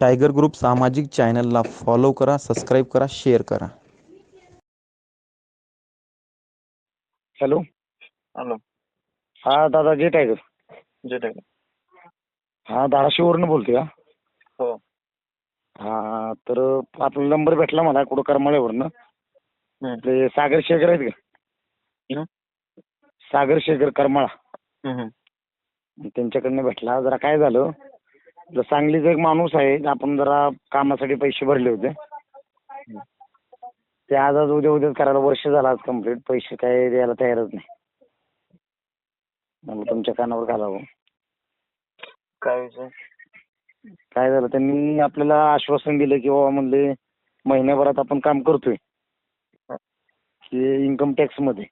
Tiger group सामाजिक चॅनलला follow करा सबस्क्राईब करा शेअर करा. हॅलो. हॅलो. हा दादा जे टायगर. जे टायगर. हा धाराशिववरनं बोलतोय का? हो. हा तर आपला नंबर भेटला मला कुठं करमाळ्यावरनं. हम्म. ते सागर शेखर आहेत का? हं? सागर शेखर करमाळा. हम्म, हम्म. त्यांच्याकडनं भेटला. जरा काय झालं तर सांगलीचा एक माणूस आहे आपण जरा कामासाठी पैसे भरले होते. ते आज आज उद्या उद्याच करायला वर्ष झालं आज कंप्लीट पैसे काय द्यायला तयारच नाही. म्हणलं तुमच्या कानावर घालावं. काय विषय? काय झालं? त्यांनी आपल्याला आश्वासन दिलं की बाबा म्हणले महिन्याभरात आपण काम करतोय. की इन्कम टॅक्समध्ये.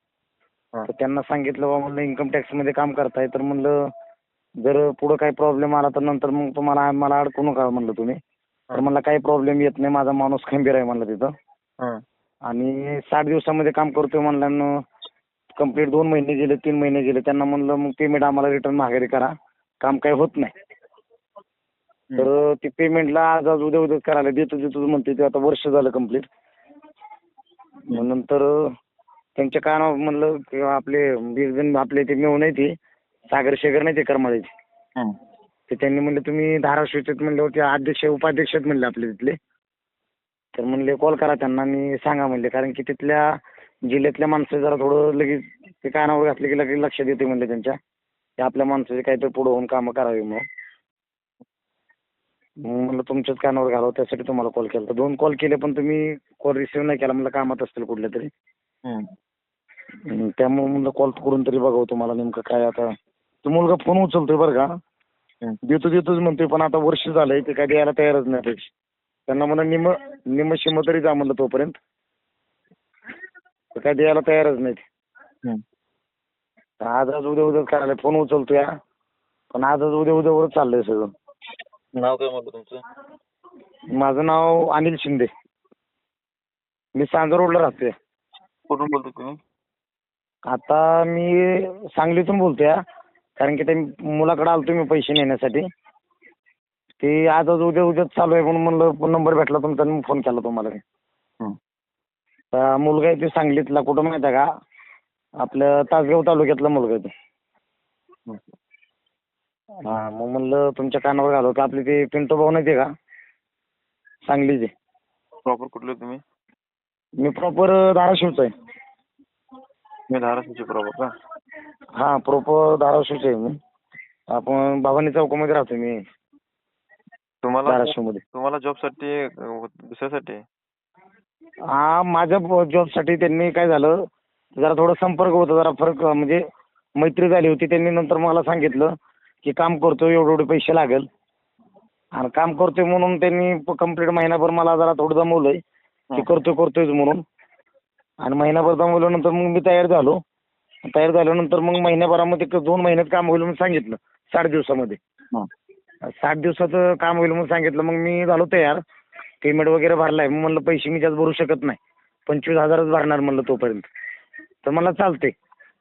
तर त्यांना सांगितलं बाबा म्हणलं इन्कम टॅक्समध्ये काम करताय. तर म्हणलं जर पुढं काही प्रॉब्लेम आला तर नंतर मग तुम्हाला मला अडकू नका म्हणलं तुम्ही. तर मला काही प्रॉब्लेम येत नाही माझा माणूस खंबीर आहे म्हणलं तिथं. हं. आणि साठ दिवसामध्ये काम करतोय म्हणल्यानं कंप्लीट दोन महिने गेले तीन महिने गेले त्यांना म्हणलं मग पेमेंट आम्हाला रिटर्न माघारी करा. काम काही होत नाही. तर ते पेमेंटला आज आज उद्या उद्या करायला देतो देतो म्हणते ते आता वर्ष झालं कंप्लीट मग नंतर त्यांच्या कानावर म्हणलं की आपले एक जण आपले ते मेव नाही ते. सागर शेखर नाही ते करमाळ्याचे हं. ते त्यांनी म्हणले तुम्ही धाराशिवचे म्हणले होते अध्यक्ष उपाध्यक्ष आहेत म्हणले आपले तिथले तर म्हणले कॉल करा त्यांना आणि सांगा म्हणले कारण की तिथल्या जिल्ह्यातल्या माणसं जरा थोडं लगेच ते कानावर घातले की लगेच लक्ष देते म्हणले त्यांच्या की आपल्या माणसाचे काहीतरी पुढे होऊन कामं करावी म्हणून मग म्हणलं तुमच्याच कानावर घालावं त्यासाठी तुम्हाला कॉल केला होता. दोन कॉल केले पण तुम्ही कॉल रिसिव्ह नाही केला म्हणलं कामात असतील कुठल्या तरी. हम्म, त्यामुळे म्हणलं कॉल करून तरी बघावं तुम्हाला नेमकं काय आता तो मुलगा फोन उचलतोय बरं का. देतो देतोच म्हणतोय पण आता वर्ष झालंय ते काय द्यायला तयारच नाही पैसे त्यांना म्हणा निम निम शिम तरी जा म्हणलं तोपर्यंत. काय द्यायला तयारच नाही ते. तर आज आज उद्या उद्या करायला फोन उचलतोय. पण आज आज उद्या उद्यावरच चाललंय सगळं. नाव काय म्हणलं तुमचं? माझं नाव अनिल शिंदे. मी सांजा रोडला राहतोय. कुठून बोलतो तुम्ही? आता मी सांगलीतून बोलतोय. कारण की ते मुलाकडे आलतो मी पैसे नेण्यासाठी. ते आज आज उद्या उद्याच चालू आहे म्हणून म्हणलं नंबर भेटला तुमचा आणि फोन केला तुम्हाला मी. हं. तर मुलगा आहे ते सांगलीतला कुठं माहिती आहे का? आपलं तासगाव तालुक्यातला मुलगा आहे तो. हं. हा मग म्हणलं तुमच्या कानावर घालव का आपले ते पिंटू भाऊ नाही ते का? सांगलीचे. प्रॉपर कुठले तुम्ही? मी प्रॉपर धाराशिवचा आहे. मी धाराशिवचे प्रॉपर का? हा प्रॉपर धाराशिवचा आहे मी. आपण भवानी चौकामध्ये राहतो मी. तुम्हाला धाराशिवमध्ये. तुम्हाला जॉबसाठी दुसऱ्यासाठी हा माझ्या जॉबसाठी त्यांनी काय झालं जरा थोडं संपर्क होता जरा फरक म्हणजे मैत्री झाली होती. त्यांनी नंतर मला सांगितलं की काम करतो एवढे एवढे पैसे लागेल. आणि काम करतोय म्हणून त्यांनी कंप्लीट महिनाभर मला जरा थोडं जमवलंय. की. करतोय करतोयच म्हणून. आणि महिनाभर जमवल्यानंतर मग मी तयार झालो. तयार झाल्यानंतर मग महिन्याभरामध्ये दोन महिन्यात काम होईल म्हणून सांगितलं साठ दिवसामध्ये. हं. साठ दिवसाचं काम होईल म्हणून सांगितलं. मग मी झालो तयार. पेमेंट वगैरे भरलाय. मग म्हणलं पैसे मी जास्त भरू शकत नाही. पंचवीस हजारच भरणार म्हणलं तोपर्यंत. तर मला चालते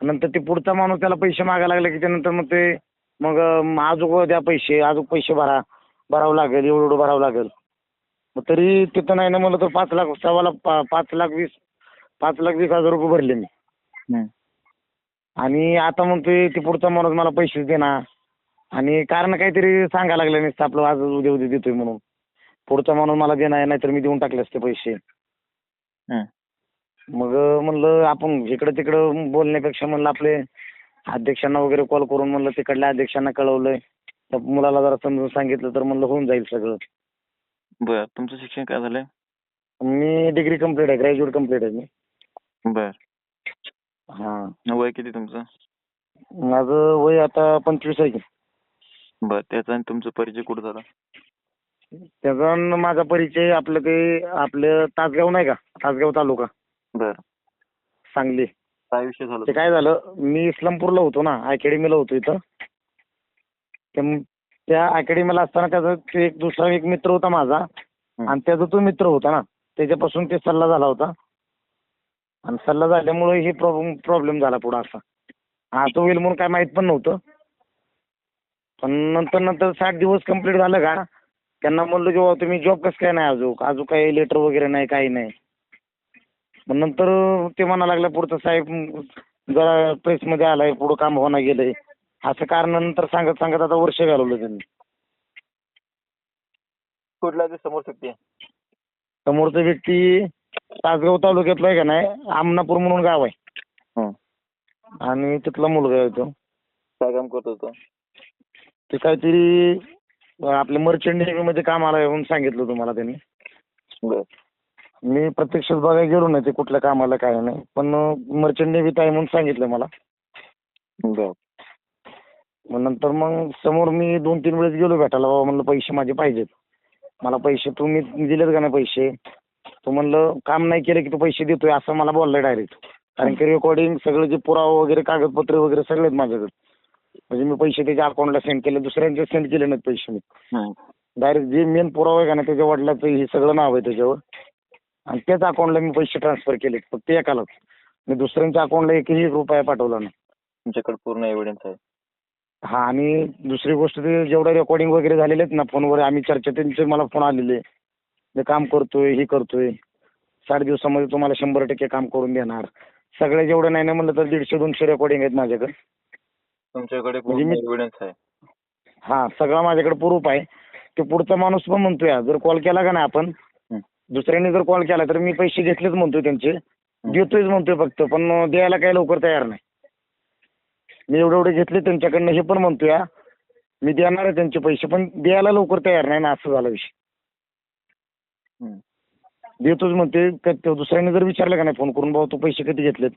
नंतर ते पुढचा माणूस त्याला पैसे मागायला लागले की त्यानंतर मग ते मग अं, अजून द्या पैसे अजून पैसे भरा भरावं लागेल एवढं एवढं भरावं लागेल. मग तरी तिथं नाही ना म्हणलं तर पाच लाख सव्वा लाख पा- पाच लाख वीस पाच लाख वीस हजार रुपये भरले मी. आणि आता म्हणतोय ते पुढचा माणूस मला पैसे देणार आणि कारण काहीतरी सांगायला लागलं नसतं आपलं आज उद्या उद्या देतोय म्हणून. पुढचा माणूस मला देणार नाही तर मी देऊन टाकले असते पैसे. हं. मग म्हणलं आपण इकडं तिकडं बोलण्यापेक्षा म्हणलं आपले अध्यक्षांना वगैरे कॉल करून म्हणलं तिकडल्या अध्यक्षांना कळवलंय. त्या मुलाला जरा समजून सांगितलं तर म्हणलं होऊन जाईल सगळं. बर तुमचं शिक्षण काय झालंय? मी डिग्री कंप्लीट आहे ग्रॅज्युएट कंप्लीट आहे मी. बर. हां. वय किती तुमचं? माझं वय आता पंचवीस आहे की. बर त्याचा आणि तुमचा परिचय कुठं झाला? त्याचा न माझा परिचय आपलं ते आपलं तासगाव नाही का? तासगाव तालुका. बर. सांगली. काय विषय झाला ते काय झालं मी इस्लामपूरला होतो ना अकॅडमीला होतो इथं. त्या- त्या अकॅडमीला असताना त्याचा ते एक दुसरा एक मित्र होता माझा. आणि त्याचा तो मित्र होता ना त्याच्यापासून ते सल्ला झाला होता. आणि सल्ला झाल्यामुळे हे प्रॉब्लेम प्रॉब्लेम झाला पुढं असा. हा तो होईल म्हणून काय माहीत पण नव्हतं. पण नंतर नंतर साठ दिवस कंप्लीट झालं का त्यांना म्हणलं जेव्हा तुम्ही जॉब कसं काय नाही अजून? अजून काही लेटर वगैरे नाही काही नाही. मग नंतर ते म्हणा लागलं पुढचं साहेब जरा प्रेसमध्ये आलाय पुढं काम होणं गेलंय. असं कारण नंतर सांगत सांगत आता वर्ष घालवलं त्यांनी. कुठला ते समोर शक्ती समोरचा व्यक्ती तासगाव तालुक्यातला आहे का नाही? आमनापूर म्हणून गाव आहे. हं. आणि तिथला मुलगा आहे तो. काय काम करत होतो ते काहीतरी अं, आपल्या मर्चंट नेव्हीमध्ये काम आलाय म्हणून सांगितलं तुम्हाला त्यांनी. बर. मी प्रत्यक्षात बघायला गेलो नाही ते कुठल्या कामाला काय नाही पण मर्चंट नेव्हीत आहे म्हणून सांगितलं मला. बर. मग नंतर मग समोर मी दोन तीन वेळेस गेलो भेटायला बाबा म्हणलं पैसे माझे पाहिजेत. मला पैसे तुम्ही दिलेत का नाही पैसे? तो म्हणलं काम नाही केलं की तू पैसे देतोय असं मला बोललाय डायरेक्ट कारण की रेकॉर्डिंग सगळं जे पुरावा वगैरे कागदपत्रे वगैरे सगळे आहेत माझ्याकडे. म्हणजे मी पैसे त्याच्या अकाउंटला सेंड केले दुसऱ्यांचे सेंड केले नाहीत पैसे मी. डायरेक्ट जे मेन पुरावा आहे का ना त्याच्या वडिलाचं हे सगळं नाव आहे त्याच्यावर. आणि त्याच अकाउंटला मी पैसे ट्रान्सफर केले फक्त एकालाच. मी दुसऱ्यांच्या अकाउंटला एकही रुपया पाठवला नाही. तुमच्याकडे पूर्ण एव्हिडन्स आहे. हा आणि दुसरी गोष्ट ते जेवढं रेकॉर्डिंग वगैरे झालेले आहेत ना फोनवर आम्ही चर्चा त्यांचे मला फोन आलेले. मी काम करतोय हे करतोय. साठ दिवसामध्ये तुम्हाला शंभर टक्के काम करून देणार. सगळे जेवढं नाही ना म्हणलं तर दीडशे दोनशे रेकॉर्डिंग आहेत माझ्याकडे. तुमच्याकडे म्हणजे मी- एव्हिडन्स आहे. हा सगळा माझ्याकडे प्रूफ आहे. ते पुढचा माणूस पण म्हणतोय जर कॉल केला का नाही आपण हं. दुसऱ्याने जर कॉल केला तर मी पैसे घेतलेच म्हणतोय त्यांचे. देतोयच म्हणतोय फक्त पण द्यायला काही लवकर तयार नाही. मी एवढे एवढे घेतले त्यांच्याकडनं हे पण म्हणतोय. मी देणार आहे त्यांचे पैसे पण द्यायला लवकर तयार नाही ना असं झाला विषय. देतोच म्हणते का तो दुसऱ्याने जर विचारलं का नाही फोन करून भाऊ तू पैसे कधी घेतलेत?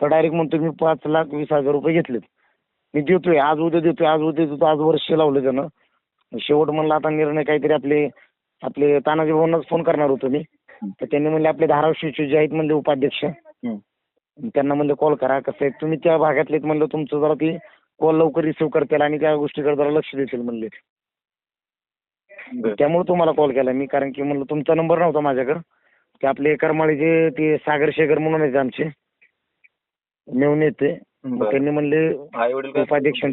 तर डायरेक्ट म्हणतो मी पाच लाख वीस हजार रुपये घेतलेत. मी देतोय आज उद्या देतोय आज उद्या देतो आज वर्ष लावलं त्यानं. शेवट म्हणलं आता निर्णय काहीतरी आपले आपले तानाजी भाऊंनाच फोन करणार होतो मी. तर त्यांनी म्हणले आपले धाराशिवचे जे आहेत म्हणले उपाध्यक्ष. त्यांना म्हणले कॉल करा कसं आहे? तुम्ही त्या भागातले म्हणलं तुमचं जरा ती कॉल लवकर रिसिव्ह करतील आणि त्या गोष्टीकडे जरा लक्ष देतील म्हणले त्यामुळे तुम्हाला कॉल केला मी कारण की म्हणलं तुमचा नंबर नव्हता माझ्याकडे. ते आपले करमाळीचे ते सागर शेखर म्हणून आहेत आमचे. मेवणे आहेत ते मग बर. त्यांनी म्हणले आई वडील उपाध्यक्ष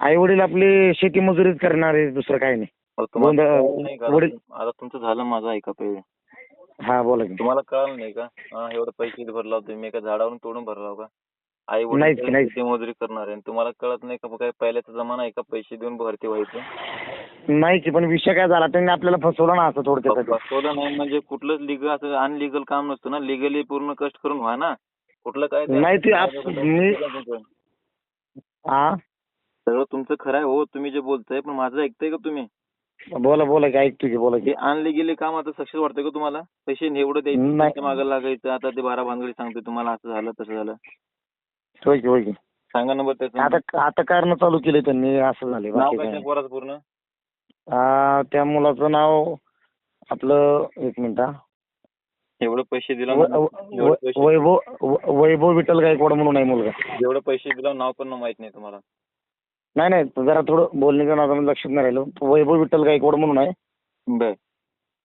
आई वडील आपले शेती मजुरीच करणारे दुसरं काही नाही. दोन-? वडील- आता तुमचं झालं माझं ऐका पहिले. हा बोला की. तुम्हाला कळलं नाही का? हा एवढं पैसे भरला होते मी एका झाडावरून तोडून भरला का आई नाहीच, वडील नाहीच. मजुरी करणार. आहे आणि तुम्हाला कळत नाही का काय पहिल्याचा जमाना आहे का पैसे देऊन भरती व्हायचं? नाही की पण विषय काय झाला त्यांनी आपल्याला फसवलं ना असं थोडक्यात फसवलं नाही म्हणजे कुठलंच लिगल असं अनलिगल काम नसतं ना. लिगली पूर्ण कष्ट करून व्हा ना. कुठलं काय ते- नाही ते आप- मी- हा सगळं तुमचं खरं आहे हो तुम्ही जे बोलताय पण माझं ऐकताय का तुम्ही? बोला बोला की ऐकतो की बोला की. हे अनलिगली काम आता सक्सेस वाटतंय का तुम्हाला? पैसे एवढं द्यायचे नाही. मागं लागायचं आता ते बारा भानगडी सांगतोय तुम्हाला असं झालं तसं झालं. होय की होय की. सांगा नंबर त्याचं आता आता कारण चालू केले त्यांनी असं झाले नाव बाकी काय काय. त्या पोराचं पूर्ण? आ, त्या मुलाचं नाव आपलं एक मिनिट हा. एवढं पैसे दिला व- एवढे व- पैसे वैभव व- वैभव विठ्ठल गायकवाड म्हणून आहे मुलगा. जेवढं पैसे दिला नाव पण माहीत नाही तुम्हाला. नाही नाही जरा थोडं बोलण्याच्या नादामध्ये लक्षात नाही राहिलं. वैभव विठ्ठल गायकवाड म्हणून आहे. बर.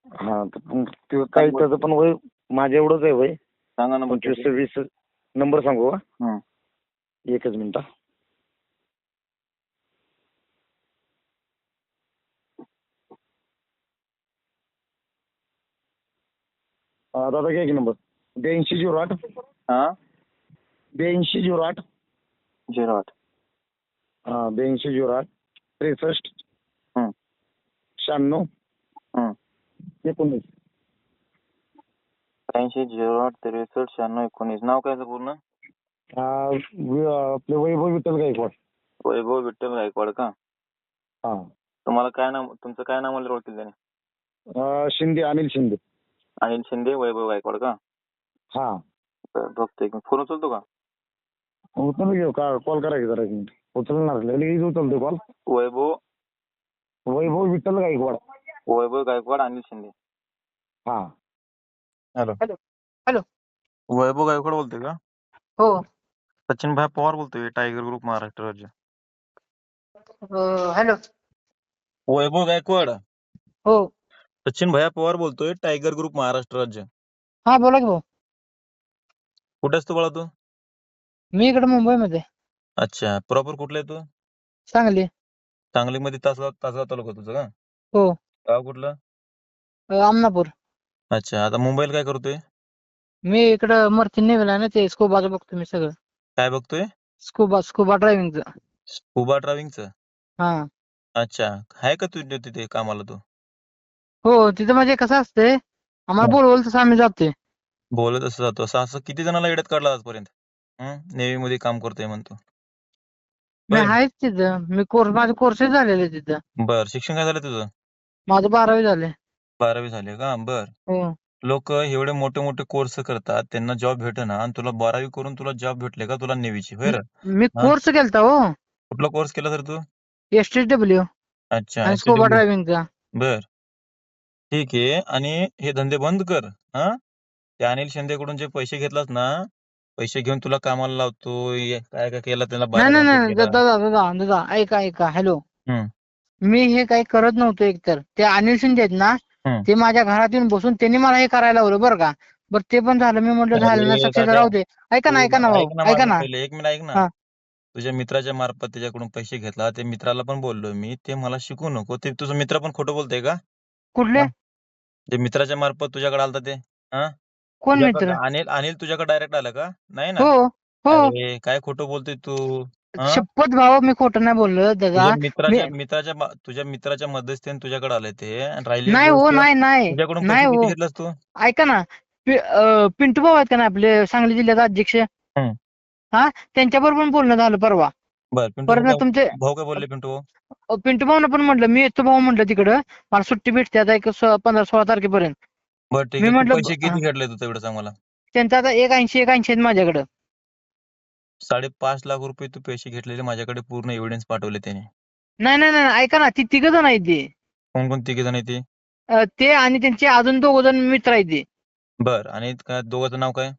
हा तर पण ते काही त्याचं पण वय माझ्या एवढंच आहे वय. सांगा नंबर पंचवीस वीस नंबर सांगू का हं. एकच मिनिट दादा घ्या की नंबर. ब्याऐंशी झिरो आठ. हा? ब्याऐंशी झिरो आठ. झिरो आठ. हा ब्याऐंशी झिरो आठ. त्रेसष्ट. हं. शहाण्णव. हं. एकोणीस. ऐंशी झिरो आठ त्रेसष्ट शहाण्णव एकोणीस. नाव काय पूर्ण? आपले वैभव विठ्ठल गायकवाड. वैभव विठ्ठल गायकवाड का? हा. तुम्हाला काय नाव तुमचं काय नाव मला ओळखतील त्याने? अं, शिंदे अनिल शिंदे. अनिल शिंदे वैभव गायकवाड का? हा. बरं, बघतो एक फोन उचलतो का? उचल घेऊ का? कॉल करा की जरा. एक मिनिट उचलणार लगेच उचलतो कॉल. वैभव? वैभव विठ्ठल गायकवाड. वैभव गायकवाड अनिल शिंदे. हा. Hello. Hello. Hello. Vaibhav Gaikwad बोलतोय का? हो. सचिन भाई पवार बोलतोय टायगर ग्रुप महाराष्ट्र राज्य. अं, हॅलो. वैभव गायकवाड हो. सचिन भैया पवार बोलतोय टायगर ग्रुप महाराष्ट्र राज्य. हा बोला की भाऊ. कुठे असतो बाळा तू? मी इकडे मुंबईमध्ये. अच्छा प्रॉपर कुठला आहे तू? सांगली. सांगलीमध्ये तासगाव तासगाव तालुका तुझं का? हो. गाव कुठलं? अ, आमनापूर अच्छा आता मुंबईला काय करतोय? मी इकडं मर्चंट नेव्हीला ना ते स्कुबाचं बघतो मी सगळं. काय बघतोय? स्कुबा स्कुबा ड्रायव्हिंगचं. स्कुबा ड्रायव्हिंगचं? हा. अच्छा. आहे का तू तिथे कामाला तू? हो तिथं म्हणजे कसं असतंय आम्हाला हा. बोलवलं तसं आम्ही जातोय. बोलत असं जातो. असं असं किती जणांना येड्यात काढला आजपर्यंत? हम्म नेव्ही मध्ये काम करतोय म्हणतो. मी. आहेच तिथं. मी कोर्स माझे कोर्सेस झालेले तिथं. बर. शिक्षण काय झालं तुझं? माझं बारावी झाले बारावी झाली का? बर. हो. लोक एवढे मोठे मोठे कोर्स करतात त्यांना जॉब भेटेना आणि तुला बारावी करून तुला जॉब भेटले का तुला नेव्हीची होय रे मी हा? कोर्स केलता हो कुठला कोर्स केला तर तू एस टी डब्ल्यू अच्छा आणि स्कुबा STW. ड्रायव्हिंगचा बर ठीक आहे आणि हे धंदे बंद कर हा त्या अनिल शिंदेकडून जे पैसे घेतलास ना पैसे घेऊन तुला कामाला लावतो ये काय काय केलं त्याला नाही नाही. दादा दादा दादा ऐका ऐका हॅलो हम्म. मी हे काही करत नव्हतो एकतर ते अनिल शिंदे आहेत ना. ते माझ्या घरात येऊन बसून त्यांनी मला हे करायला लावलं बरं का. बरं ते पण झालं. मी म्हटलं झालं ना सक्सेस राहू दे. ऐका ना ऐका ना ऐक भाऊ ना ऐका ना. एक मिनिट ऐक ना. हा. तुझ्या मित्राच्या मार्फत त्याच्याकडून पैसे घेतला. ते मित्राला पण बोललो मी. ते मला शिकू नको. ते तुझा मित्र पण खोटं बोलतोय का? कुठले? ते मित्राच्या मार्फत तुझ्याकडे आलता ते हा? कोण तुझ्याकडे मित्र? अनिल अनिल तुझ्याकडे डायरेक्ट आला का? नाही ना? हो हो. अरे काय खोटं बोलतोय तू? हा? शपथ भाऊ मी खोटं नाही बोललो दादा. तुझ्या मित्राच्या मित्राच्या मा- तुझ्या मित्राच्या मध्यस्थीने तुझ्याकडे आले ते आणि राहिली नाही हो नाही नाही. तुझ्याकडून नाही पैसे हो. घेतलास तू? ऐका ना. पि- अं, पिंटू भाऊ आहेत का ना आपले सांगली जिल्ह्याचे अध्यक्ष? हम्म. हा? त्यांच्याबरोबर पण बोलणं झालं परवा. बर पिंटू परत भाऊ ना तुमचे भाऊ काय बोलले पिंटू भाऊ? अं, पिंटू भाऊनं पण म्हटलं मी येतो भाऊ म्हटलं तिकडं. मला सुट्टी भेटते आता एक स- पंधरा सोळा तारखेपर्यंत. बर ठीक मी आहे. तू म्हटलं पैसे किती घेतले तू तेवढं सांग मला? त्यांचं आता एक ऐंशी एक ऐंशी आहेत माझ्याकडं. साडेपाच लाख रुपये तू पैसे घेतलेले माझ्याकडे पूर्ण एव्हिडन्स पाठवले त्याने. नाही नाही नाही ऐका ना ती तिघ जण आहेत ते. कोण कोण तिघे जण आहे ते? अं, ते आणि त्यांचे अजून दोघ जण मित्र आहेत ते. बर आणि काय दोघांचं नाव काय?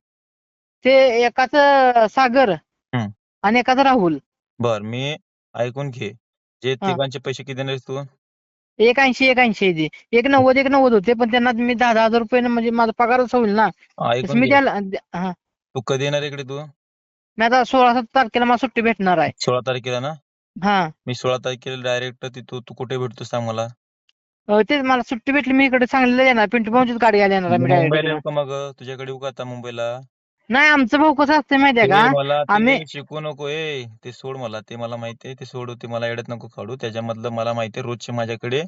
ते एकाच सागर हम्म. आणि एकाच राहुल. बर मी ऐकून घे. जे हा. तिघांचे पैसे किती देणार तू? एक ऐंशी एक ऐंशी आहे ते. एक नव्वद एक नव्वद होते पण त्यांना मी दहा दहा हजार रुपये म्हणजे माझा पगारच होईल ना. तसं ऐकून मी घे. द्यायला हा. तू कधी येणार इकडे तू? मी आता सोळा तारखेला मला सुट्टी भेटणार आहे. सोळा तारखेला ना? हा. मी सोळा तारखेला डायरेक्ट तिथं तू कुठे भेटतो सांग मला. अं, तेच मला सुट्टी भेटली मी इकडे सांगलीला येणार पिंटू भाऊचीच गाडी घ्यायला येणार आहे मी मुंबईला येऊ. का मग? तुझ्याकडे येऊ का आता मुंबईला. नाही आमचं भाऊ कसं असतं माहितीये ते का मला ते आम्ही- शिकू नको ए ते सोड मला ते मला माहिती आहे ते सोड ते मला येड्यात नको काढू. त्याच्यामधलं मला माहिती आहे रोजचे माझ्याकडे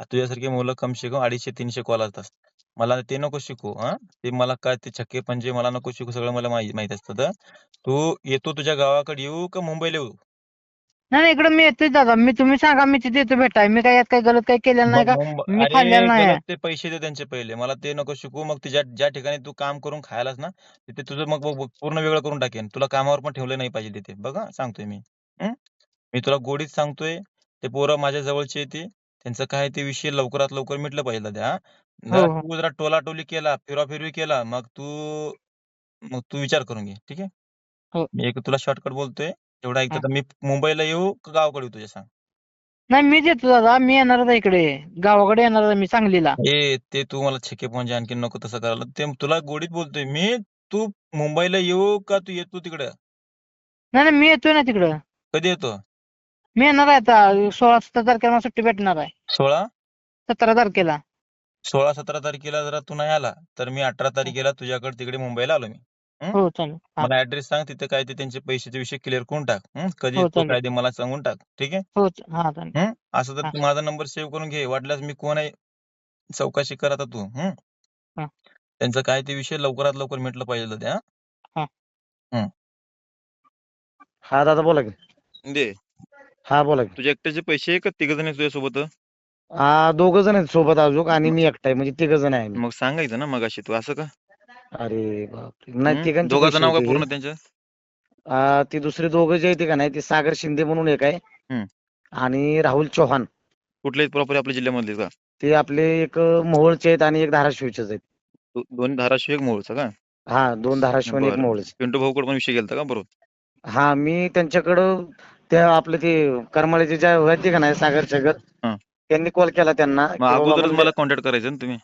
तुझ्यासारखी मुलं कम से कम अडीचशे तीनशे कॉल असतात. मला ते नको शिकू हा. ते मला काय ते छक्के पंजे मला नको शिकू सगळं मला माहिती असतं तू येतो तुझ्या गावाकडे येऊ का मुंबईला येऊ? नाही नाही इकडे मी येतोय दादा. मी तुम्ही सांगा मी तिथे येतो भेटाय. मी काय यात काही गलत काही केलेलं नाही का? मग मी अरे खाल्लेलं नाही गलत ते पैसे दे त्यांचे पहिले. मला ते नको शिकू. मग तुझ्या ज्या ठिकाणी तू काम करून खायलास ना तिथे तुझं मग बघ- बघ, पूर्ण वेगळं करून टाकेन. तुला कामावर पण ठेवलं नाही पाहिजे तिथे. बघा सांगतोय मी. हं? मी तुला गोडीत सांगतोय. ते पोरं माझ्या जवळचे येते त्यांचं काय ते विषय लवकरात लवकर मिटलं पाहिजे दादा हा? जरा हो. तू जरा टोलाटोली केला फिरवाफिरवी केला मग तू मग तू विचार करून घे ठीक आहे हो. मी एक तुला शॉर्टकट बोलतोय तेवढा ऐकतो हा. तर मी मुंबईला येऊ का गावाकडे येऊ तुझ्या सांग नाही मीच येतो दादा मी येणारच आहे इकडे गावाकडे येणार आहे मी सांगलीला ए ते तू मला छक्के म्हणजे आणखी नको तसं करायला ते तुला गोडीत बोलतोय मी तू मुंबईला येऊ का तू येतो तिकडं नाही नाही मी येतोय ना तिकडं कधी येतो मी येणार आहे आता. सोळा सतरा तारखेला मला सुट्टी भेटणार आहे. सोळा? सतरा तारखेला. सोळा सतरा तारखेला जरा तू नाही आला तर मी अठरा तारखेला तुझ्याकडे तिकडे मुंबईला आलो मी. हो? चालेल. हा. मला ऍड्रेस सांग तिथे काय ते त्यांचे पैशाचे विषय क्लिअर करून टाक. हं? कधी हो, येतो चालेल. काय ते मला सांगून टाक. ठीक आहे? हो च- हा चालेल. हं? असं तर हा. तू माझा नंबर सेव्ह करून घे. वाटल्यास मी कोण आहे? चौकशी कर आता तू. हं? हा. त्यांचं काय ते विषय लवकरात लवकर मिटलं पाहिजे हा दादा बोला की. दे. हा बोला की. तुझ्या एकट्याचे पैसे का तिघ जण तुझ्यासोबत? हा दोघ जण आहेत सोबत अजून आणि मी एकटा आहे म्हणजे तिघ जण आहे आम्ही. मग सांगायचं ना मग अशी तू असं का? अरे बापरे. नाही हं? तिघांचे दोघांचं पैसे नाव काय होते. पूर्ण. त्यांचं? आ, ते दुसरे दोघं जे आहेत का नाही ते सागर शिंदे म्हणून एक आहे. हम्म. आणि राहुल चौहान. कुठले प्रॉपर आपल्या जिल्ह्यामधले का? ते आपले एक मोहोळचे आहेत आणि एक धाराशिवचेच आहेत. दो- दोन धाराशिव एक मोहोळचा का? हा दोन धाराशिव आणि एक बरं. मोहोळचे. पिंटू भाऊकडे पण विषय गेलता का बरोबर? हा मी त्यांच्याकडं त्या आपले ते करमाळ्याचे ज्या आहेत का नाही सागर जगत हा. त्यांनी कॉल केला त्यांना. की मग बाबा अगोदरच मला कॉन्टॅक्ट करायचं ना तुम्ही.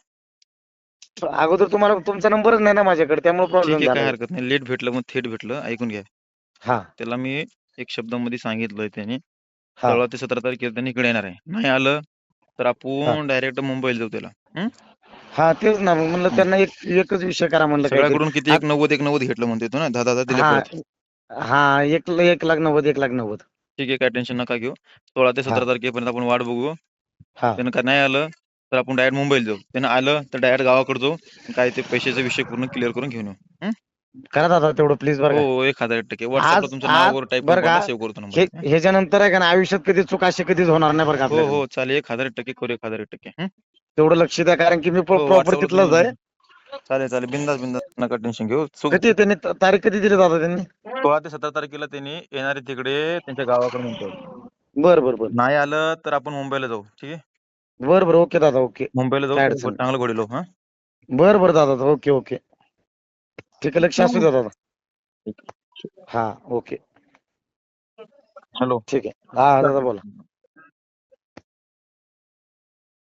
अगोदर तुम्हाला तुमचा नंबरच नाही ना माझ्याकडे त्यामुळे ठीक प्रॉब्लेम आहे काय झाला. हरकत नाही. लेट भेटलं मग थेट भेटलं. ऐकून घ्या. हा. त्याला मी एक शब्दामध्ये सांगितलंय त्याने. हा. सोळा ते सतरा तारखेला त्यांनी इकडे येणार आहे. नाही आलं तर आपण डायरेक्ट मुंबईला जाऊ त्याला. हं? हा तेच ना. मग म्हणलं त्यांना एक एकच विषय करा म्हणलं काहीतरी. सगळ्याकडून किती? एक नव्वद एक नव्वद घेतलं म्हणते तू ना. दहा दहा दहा दिले हा. परत. हा एक एक लाख नव्वद एक लाख नव्वद. ठीक आहे काय टेन्शन नका घेऊ. सोळा ते सतरा तारखेपर्यंत आपण वाट बघू. हा. त्यानं का नाही आलं तर आपण डायरेक्ट मुंबईला जाऊ. त्यानं आलं तर डायरेक्ट गावाकडे जाऊ. काय ते पैशाचा विषय पूर्ण क्लिअर करून घेऊन येऊ. हं? करा दादा तेवढं प्लीज बरं का. हो एक हजार टक्के. व्हॉट्सअपला आज- तुमचं आज- नाव वगैरे टाईप बरं का? सेव्ह करतो हे ह्याच्यानंतर आहे का ना आयुष्यात कधी चूक अशी कधीच होणार नाही बरं का हो. हो चालेल. एक हजार टक्के करू एक हजार टक्के. हं? तेवढं लक्ष द्या कारण की मी हो, प्रॉपर WhatsApp वर तिथलाच आहे. चालेल चालेल. बिंदास बिंदास. नका टेन्शन घेऊ. चूक कधी त्यांनी? त- तारीख कधी दिली दादा त्यांनी? सोळा ते सतरा तारखेला त्यांनी येणार आहे तिकडे त्यांच्या गावाकडे म्हणतो बर बर बर. नाही आलं तर आपण मुंबईला जाऊ. ठीक आहे? बर बर. ओके दादा ओके. मुंबईला काय जाऊ अडचण चांगलं लावू हा? बर बर दादा ओके ओके. ठीक आहे लक्ष असू द्या दादा. हा ओके. हॅलो. ठीक आहे. हा दादा बोला.